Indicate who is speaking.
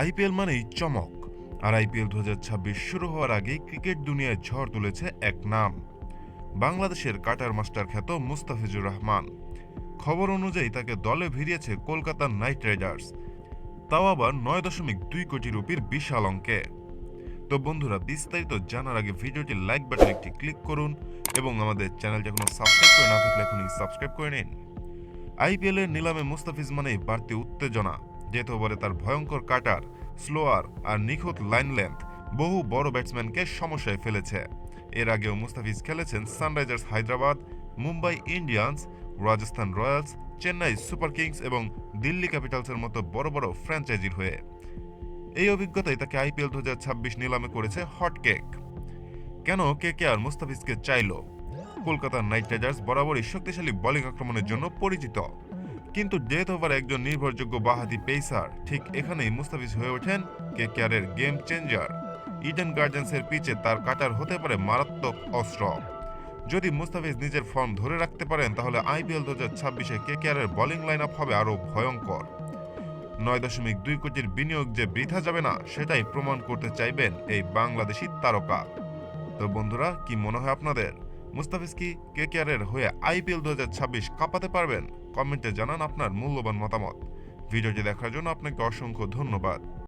Speaker 1: IPL মানেই চমক। আর IPL দু হাজার ছাব্বিশ শুরু হওয়ার আগেই ক্রিকেট দুনিয়ায় ঝড় তুলেছে এক নাম। বাংলাদেশের কাটার মাস্টার খ্যাত মুস্তাফিজুর রহমান। খবর অনুযায়ী তাকে দলে ভিড়িয়েছে কলকাতা নাইট রাইডার্স। তাও আবার নয় দশমিক দুই কোটি রুপির বিশাল অঙ্কে। তো বন্ধুরা, বিস্তারিত জানার আগে ভিডিওটি লাইক বাটন একটি ক্লিক করুন এবং আমাদের চ্যানেলটি এখনও সাবস্ক্রাইব করে না থাকলে এখনই সাবস্ক্রাইব করে নিন। আইপিএল এর নিলামে মুস্তাফিজ মানেই বাড়তি উত্তেজনা। যেতে পারে তার ভয়ঙ্কর কাটার, স্লোয়ার আর নিখুঁত লাইন লেন্থ বহু বড় ব্যাটসম্যানকে সমস্যায় ফেলেছে। এর আগেও মুস্তাফিজ খেলেছেন Sunrisers Hyderabad, Mumbai Indians Rajasthan Royals Chennai Super Kings এবং দিল্লি ক্যাপিটালসের মতো বড় বড় ফ্র্যাঞ্চাইজির হয়ে। এই অভিজ্ঞতাই তাকে আইপিএল দু হাজার ছাব্বিশ নিলামে করেছে হটকেক কেন কে কে আর মুস্তাফিজকে চাইল? কলকাতার নাইট রাইডার্স বরাবরই শক্তিশালী বোলিং আক্রমণের জন্য পরিচিত। কিন্তু ডেথ ওভার একজন নির্ভরযোগ্য বাহাতি পেসার ঠিক এখানেই মুস্তাফিজ হয়ে ওঠেন কে কেয়ারের গেম চেঞ্জার ইডেন গার্ডেন্সের পিচে তার কাটার হতে পারে মারাত্মক অস্ত্র। যদি মুস্তাফিজ নিজের ফর্ম ধরে রাখতে পারেন, তাহলে আইপিএল দু হাজার ছাব্বিশে কে কেয়ারের বোলিং লাইন আপ হবে আরও ভয়ঙ্কর। নয় দশমিক দুই কোটির বিনিয়োগ যে বৃথা যাবে না, সেটাই প্রমাণ করতে চাইবেন এই বাংলাদেশি তারকা। তো বন্ধুরা, কি মনে হয় আপনাদের? মুস্তাফিজ কি কে কেয়ারের হয়ে আইপিএল দু হাজার ছাব্বিশ কাঁপাতে পারবেন? কমেন্টে জানান আপনার মূল্যবান মতামত। ভিডিওটি দেখার জন্য আপনাকে অসংখ্য ধন্যবাদ।